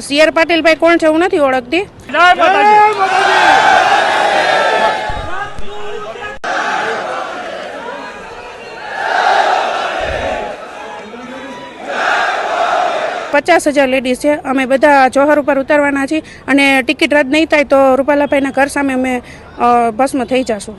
C R પાટીલભાઈ કોણ છે? હું નથી ઓળખતી? પચાસ હજાર લેડીઝ છે. અમે બધા જોહર ઉપર ઉતરવાના છીએ અને ટિકિટ રદ નહીં થાય તો રૂપાલાભાઈના ઘર સામે અમે ભસ્મ થઈ જશું.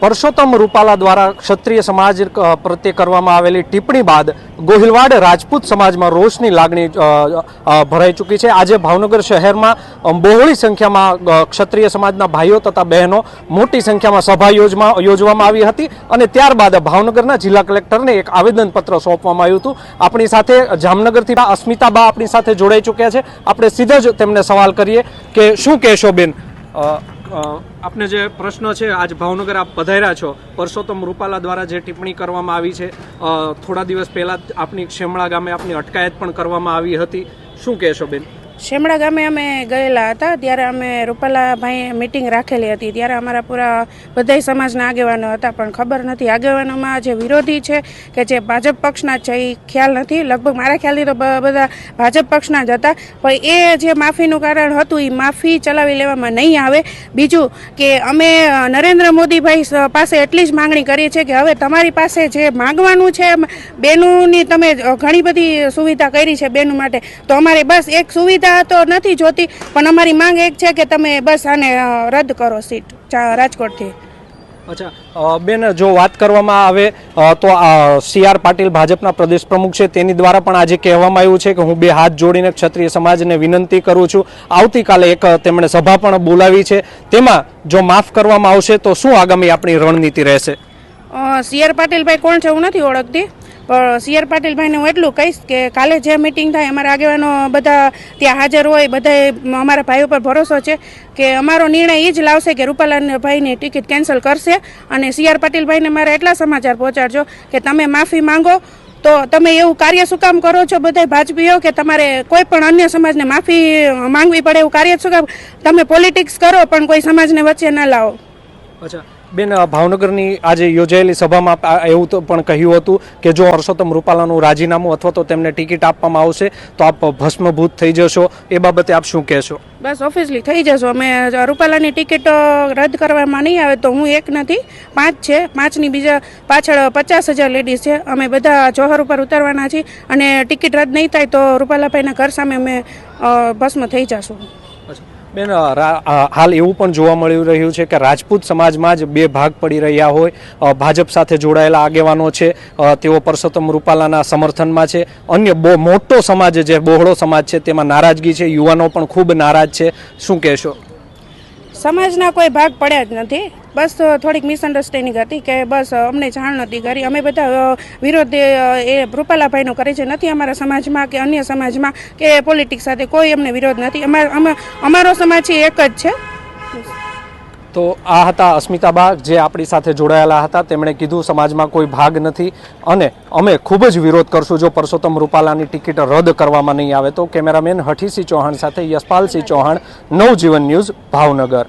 પરસોત્તમ રૂપાલા દ્વારા ક્ષત્રિય સમાજ પ્રત્યે કરવામાં આવેલી ટિપ્પણી બાદ ગોહિલવાડ રાજપૂત સમાજમાં રોષની લાગણી ભરાઈ ચૂકી છે. આજે ભાવનગર શહેરમાં બહોળી સંખ્યામાં ક્ષત્રિય સમાજના ભાઈઓ તથા બહેનો મોટી સંખ્યામાં સભા યોજમાં, યોજવામાં આવી હતી અને ત્યારબાદ ભાવનગરના જિલ્લા કલેક્ટરને એક આવેદનપત્ર સોંપવામાં આવ્યું હતું. આપણી સાથે જામનગરથી અસ્મિતાબા આપણી સાથે જોડાઈ ચૂક્યા છે. આપણે સીધા જ તેમને સવાલ કરીએ કે શું કહેશો બેન? આપને જે પ્રશ્ન છે, આજ ભાવનગર આપ પધાર્યા છો. પરસોત્તમ રૂપાલા દ્વારા જે ટિપ્પણી કરવામાં આવી છે થોડા દિવસ પહેલા આપની શેમળા ગામે આપની અટકાયત પણ કરવામાં આવી હતી. શું કહેશો બેન? શેમડા ગામે અમે ગયેલા હતા, ત્યારે અમે રૂપાલાભાઈએ મિટિંગ રાખેલી હતી. ત્યારે અમારા પૂરા બધાય સમાજના આગેવાનો હતા, પણ ખબર નથી આગેવાનોમાં જે વિરોધી છે કે જે ભાજપ પક્ષના છે એ ખ્યાલ નથી. લગભગ મારા ખ્યાલથી તો બધા ભાજપ પક્ષના જ હતા. પણ એ જે માફીનું કારણ હતું એ માફી ચલાવી લેવામાં નહીં આવે. બીજું કે અમે નરેન્દ્ર મોદીભાઈ પાસે એટલી જ માંગણી કરીએ છીએ કે હવે તમારી પાસે જે માંગવાનું છે બેનુની તમે ઘણી બધી સુવિધા કરી છે બેનું માટે. તો અમારે બસ એક સુવિધા તો નથી જોતી પણ અમારી માંગ એક છે કે તમે બસ આને રદ કરો સીટ રાજકોટથી. અચ્છા બેન જો વાત કરવામાં આવે તો સી આર પાટીલ ભાજપના પ્રદેશ પ્રમુખ છે તેની દ્વારા પણ આજે કહેવામાં આવ્યું છે કે હું બે હાથ જોડીને ક્ષત્રિય સમાજને વિનંતી કરું છું. આવતીકાલે એક તેમણે સભા પણ બોલાવી છે. તેમાં જો માફ કરવામાં આવશે તો શું આગામી આપણી રણનીતિ રહેશે? સી આર પાટીલભાઈ કોણ છે હું નથી ઓળખતી. પણ સી આર પાટીલભાઈને હું એટલું કહીશ કે કાલે જે મિટિંગ થાય, અમારા આગેવાનો બધા ત્યાં હાજર હોય, બધાએ અમારા ભાઈઓ પર ભરોસો છે કે અમારો નિર્ણય એ જ લાવશે કે રૂપાલાભાઈની ટિકિટ કેન્સલ કરશે અને સી આર પાટીલભાઈને મારા એટલા સમાચાર પહોંચાડજો કે તમે માફી માંગો તો તમે એવું કાર્ય શું કામ કરો છો? બધા ભાજપીઓ કે તમારે કોઈ પણ અન્ય સમાજને માફી માંગવી પડે એવું કાર્ય શું કામ? તમે પોલિટિક્સ કરો, પણ કોઈ સમાજને વચ્ચે ન લાવો. અચ્છા. બેન ભાવનગરની આજે યોજાયેલી સભામાં એવું તો પણ કહ્યું હતું કે જો હર્ષોત્તમ રૂપાલાનું રાજીનામું અથવા તો તેમને ટિકિટ આપવામાં આવશે તો આપ ભસ્મભૂત થઈ જશો. એ બાબતે આપ શું કહેશો? બસ ઓફિસલી થઈ જશો. અમે રૂપાલાની ટિકિટ રદ કરવામાં નહીં આવે તો હું એક નથી. પાંચ છે. પાંચની બીજા પાછળ પચાસ હજાર લેડીઝ છે. અમે બધા જોહર ઉપર ઉતરવાના છીએ અને ટિકિટ રદ નહીં થાય તો રૂપાલાભાઈના ઘર સામે અમે ભસ્મ થઈ જશું. અચ્છા. બેન હાલ એવું પણ જોવા મળી રહ્યું છે કે રાજપૂત સમાજમાં જ બે ભાગ પડી રહ્યા હોય. ભાજપ સાથે જોડાયેલા આગેવાનો છે તેઓ પરસોત્તમ રૂપાલાના સમર્થનમાં છે. અન્ય બહુ મોટો સમાજ જે બહોળો સમાજ છે, તેમાં નારાજગી છે. યુવાનો પણ ખૂબ નારાજ છે. શું કહેશો? સમાજના કોઈ ભાગ પડ્યા જ નથી. બસ થોડીક મિસઅન્ડરસ્ટેન્ડિંગ હતી કે બસ અમને જાણ નથી કરી. અમે બધા વિરોધ એ રૂપાલાભાઈનો કરે છે. નથી અમારા સમાજમાં કે અન્ય સમાજમાં કે પોલિટિક્સ સાથે કોઈ અમને વિરોધ નથી. અમાર- અમે- અમારો સમાજ છે એક જ છે. તો આ હતા અસ્મિતાબા જે આપણી સાથે જોડાયેલા હતા. તેમણે કીધું, સમાજમાં કોઈ ભાગ નથી અને અમે ખૂબ જ વિરોધ કરશું જો પરસોત્તમ રૂપાલાની ટિકિટ રદ કરવામાં નહીં આવે. તો કેમેરામેન હઠીસિંહ ચૌહાણ સાથે યશપાલસિંહ ચૌહાણ, નવજીવન ન્યૂઝ, ભાવનગર.